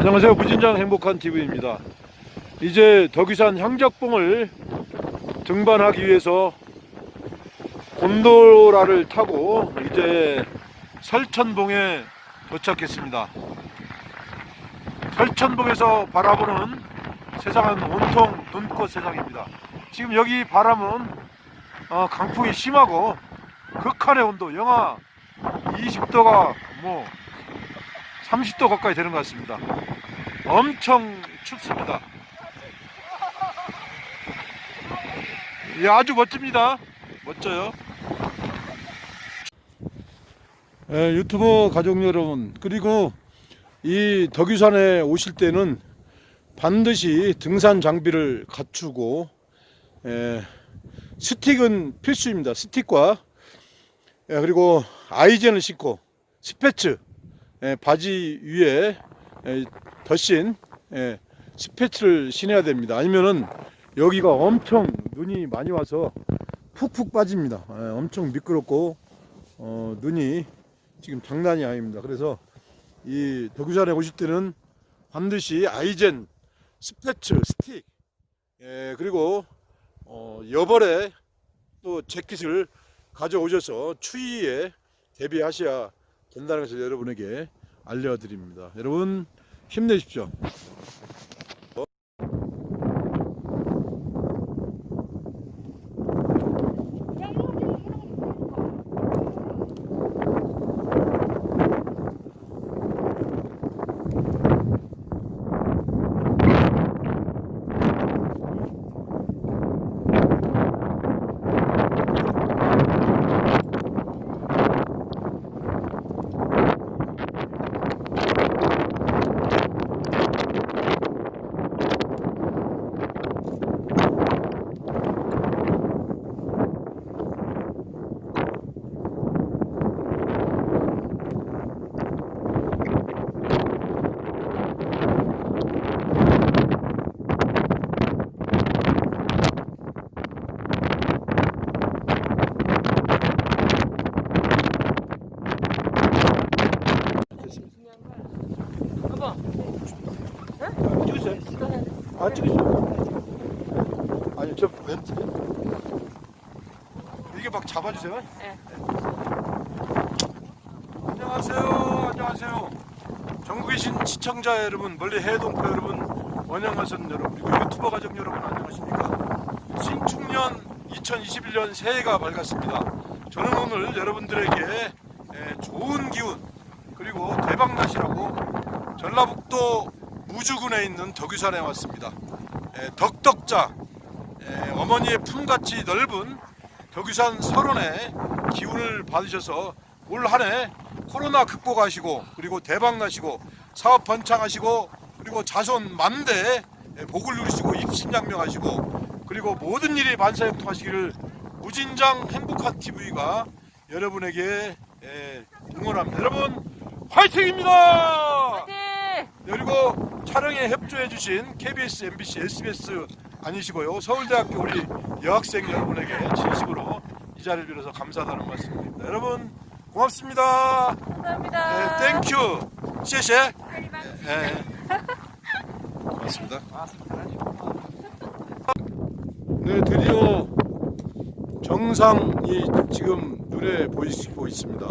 안녕하세요. 무진장 행복한 TV입니다. 이제 덕유산 향적봉을 등반하기 위해서 곤도라를 타고 이제 설천봉에 도착했습니다. 설천봉에서 바라보는 세상은 온통 눈꽃 세상입니다. 지금 여기 바람은 어, 강풍이 심하고 극한의 온도 영하 20도가 뭐 30도 가까이 되는 것 같습니다. 엄청 춥습니다. 예, 아주 멋집니다. 멋져요. 예, 유튜버 가족 여러분, 그리고 이 덕유산에 오실 때는 반드시 등산 장비를 갖추고, 예, 스틱은 필수입니다. 스틱과, 예, 그리고 아이젠을 신고, 스패츠, 예, 바지 위에 예, 덧신 예, 스패츠를 신어야 됩니다. 아니면은 여기가 엄청 눈이 많이 와서 푹푹 빠집니다. 예, 엄청 미끄럽고 어, 눈이 지금 장난이 아닙니다. 그래서 이 덕유산에 오실 때는 반드시 아이젠 스패츠 스틱 예, 그리고 어, 여벌에 또 재킷을 가져오셔서 추위에 대비하셔야 된다는 것을 여러분에게 알려드립니다. 여러분 힘내십시오. 찍으세요. 아 찍으세요. 아니 저 멘트 이게 막 잡아주세요. 네. 안녕하세요. 안녕하세요. 전국에 계신 시청자 여러분, 멀리 해동포 여러분, 원양어선 여러분, 그리고 유튜버 가족 여러분 안녕하십니까? 신축년 2021년 새해가 밝았습니다. 저는 오늘 여러분들에게 에, 좋은 기운 그리고 대박 나시라고 전라북도 무주군에 있는 덕유산에 왔습니다. 에, 덕덕자 에, 어머니의 품같이 넓은 덕유산 설원의 기운을 받으셔서 올 한해 코로나 극복하시고 그리고 대박 나시고 사업 번창하시고 그리고 자손 만대 복을 누리시고 입신양명하시고 그리고 모든 일이 만사형통하시기를 무진장 행복한 TV가 여러분에게 에, 응원합니다. 여러분 화이팅입니다. 네. 그리고 촬영에 협조해주신 KBS, MBC, SBS 아니시고요. 서울대학교 우리 여학생 여러분에게 진심으로 이 자리를 빌어서 감사하다는 말씀드립니다. 여러분 고맙습니다. 감사합니다. 네, 땡큐.谢谢. 네. 고맙습니다. 네, 드디어 정상이 지금 눈에 보이고 있습니다.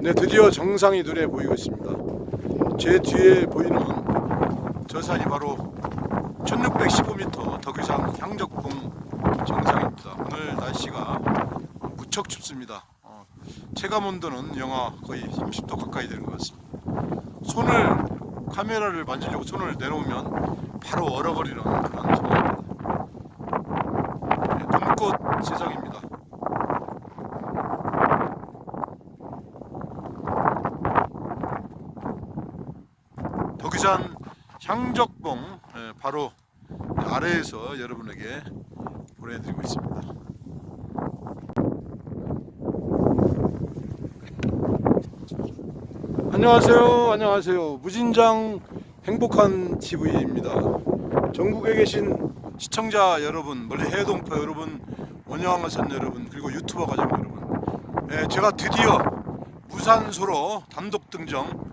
네, 드디어 정상이 눈에 보이고 있습니다. 제 뒤에 보이는 저 산이 바로 1615m 덕유산 향적봉 정상입니다. 오늘 날씨가 무척 춥습니다. 어, 체감 온도는 영하 거의 30도 가까이 되는 것 같습니다. 손을 카메라를 만지려고 손을 내놓으면 바로 얼어버리는 그런 상황입니다. 네, 눈꽃 세상입 향적봉 예, 바로 아래에서 여러분에게 보내드리고 있습니다. 안녕하세요. 안녕하세요. 무진장 행복한 TV입니다. 전국에 계신 시청자 여러분, 멀리 해동포 여러분, 원양어선 여러분, 그리고 유튜버 가족 여러분. 예, 제가 드디어 무산소로 단독 등정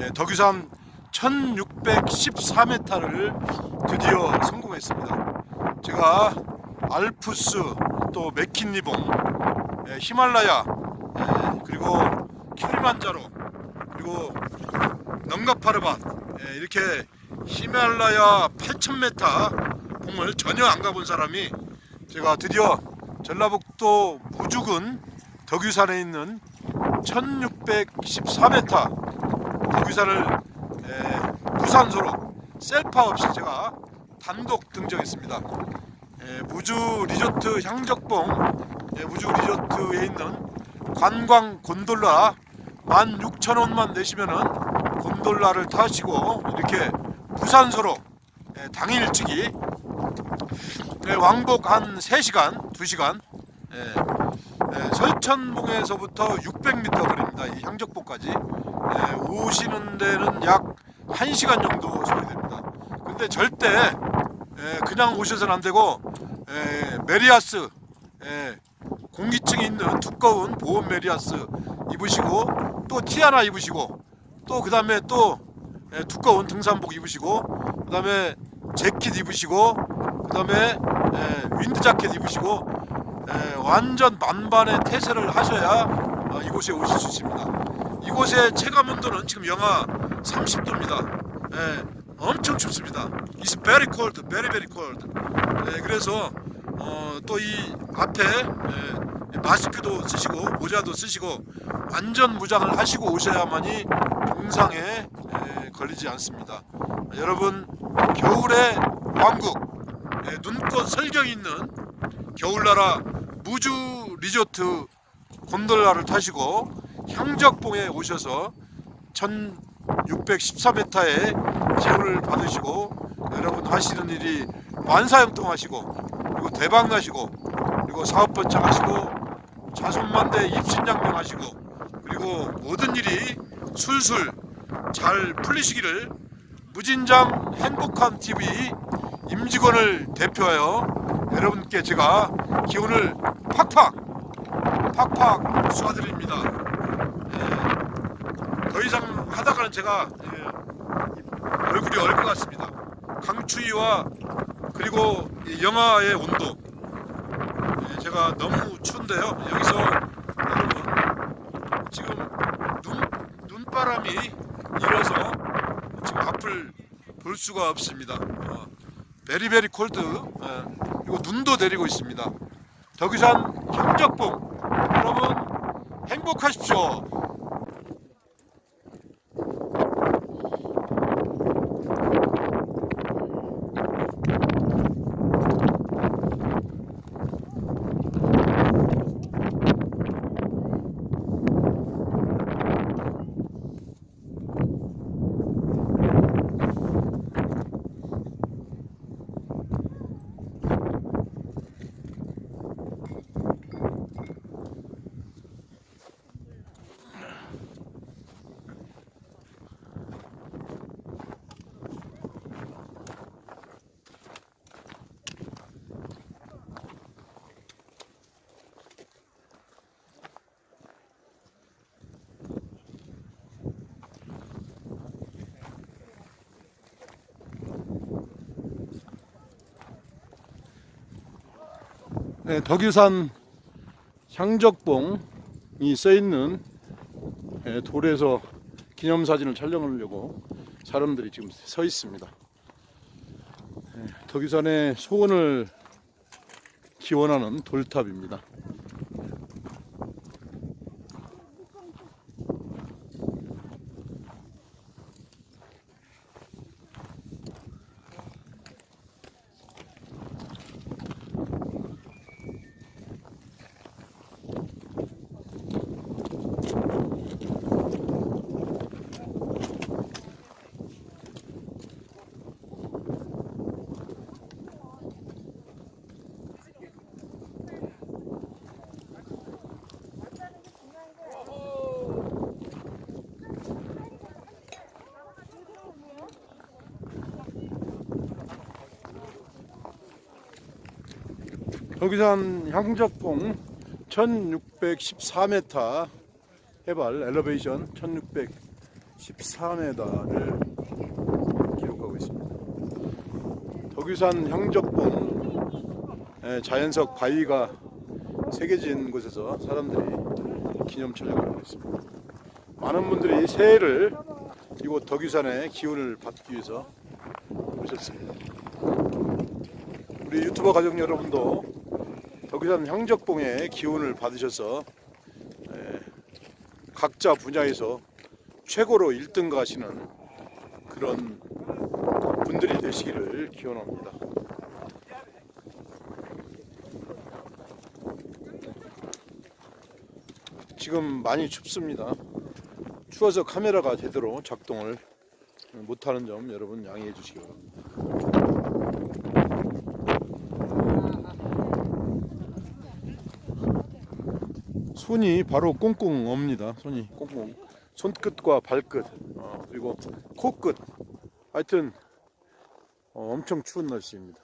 예, 덕유산 1614m를 드디어 성공했습니다. 제가 알프스 또 맥킨리봉 예, 히말라야 예, 그리고 킬리만자로 그리고 넝가파르밭 예, 이렇게 히말라야 8000m 봉을 전혀 안 가본 사람이 제가 드디어 전라북도 무주군 덕유산에 있는 1614m 덕유산을 에, 부산소로 셀파 없이 제가 단독 등정했습니다. 에, 무주 리조트 향적봉 에, 무주 리조트에 있는 관광 곤돌라 16,000원만 내시면은 곤돌라를 타시고 이렇게 부산소로 에, 당일치기 에, 왕복 한 3시간, 2시간 에, 에, 설천봉에서부터 600m 거리입니다. 이 향적봉까지 에, 오시는 데는 약 1시간 정도 소요됩니다. 근데 절대 에, 그냥 오셔서는 안 되고 에, 메리아스 에, 공기층이 있는 두꺼운 보온 메리아스 입으시고 또 티 하나 입으시고 또 그 다음에 또 에, 두꺼운 등산복 입으시고 그 다음에 재킷 입으시고 그 다음에 윈드 자켓 입으시고 에, 완전 만반의 태세를 하셔야 어, 이곳에 오실 수 있습니다. 이곳의 체감 온도는 지금 영하 30도입니다. 엄청 춥습니다. It's very cold, very very cold. 예, 그래서 어, 또 이 앞에 예, 마스크도 쓰시고 모자도 쓰시고 완전 무장을 하시고 오셔야만이 동상에 예, 걸리지 않습니다. 여러분 겨울의 왕국 예, 눈꽃 설경 있는 겨울나라 무주 리조트 곤돌라를 타시고 향적봉에 오셔서 1614m의 기운을 받으시고 여러분 하시는 일이 만사형통하시고 그리고 대박 나시고 그리고 사업 번창하시고 자손만대 입신양명하시고 그리고 모든 일이 술술 잘 풀리시기를 무진장 행복한 TV 임직원을 대표하여 여러분께 제가 기운을 팍팍 팍팍 쏴드립니다. 예, 더 이상 하다가는 제가 예, 얼굴이 얼 것 같습니다. 강추위와 그리고 이 영하의 온도 예, 제가 너무 추운데요. 여기서 여러분 지금 눈 눈바람이 일어서 지금 앞을 볼 수가 없습니다. 어, 베리베리 콜드 예, 그리고 눈도 내리고 있습니다. 덕유산 향적봉 여러분 행복하십시오. 네, 덕유산 향적봉이 써 있는 예, 돌에서 기념사진을 촬영하려고 사람들이 지금 서 있습니다. 예, 덕유산의 소원을 기원하는 돌탑입니다. 덕유산 향적봉 1614m 해발 엘리베이션 14m를 기록하고 있습니다. 덕유산 향적봉 에, 자연석 바위가 새겨진 곳에서 사람들이 기념 촬영을 하고 있습니다. 많은 분들이 새해를 이곳 덕유산의 기운을 받기 위해서 오셨습니다. 우리 유튜버 가족 여러분도 덕유산 향적봉의 기운을 받으셔서 에, 각자 분야에서 최고로 1등 가시는 그런 분들이 되시기를 기원합니다. 지금 많이 춥습니다. 추워서 카메라가 제대로 작동을 못하는 점 여러분 양해해 주시기 바랍니다. 손이 바로 꽁꽁 옵니다. 손이 꽁꽁. 손끝과 발끝 어, 그리고 코끝 하여튼 어, 엄청 추운 날씨입니다.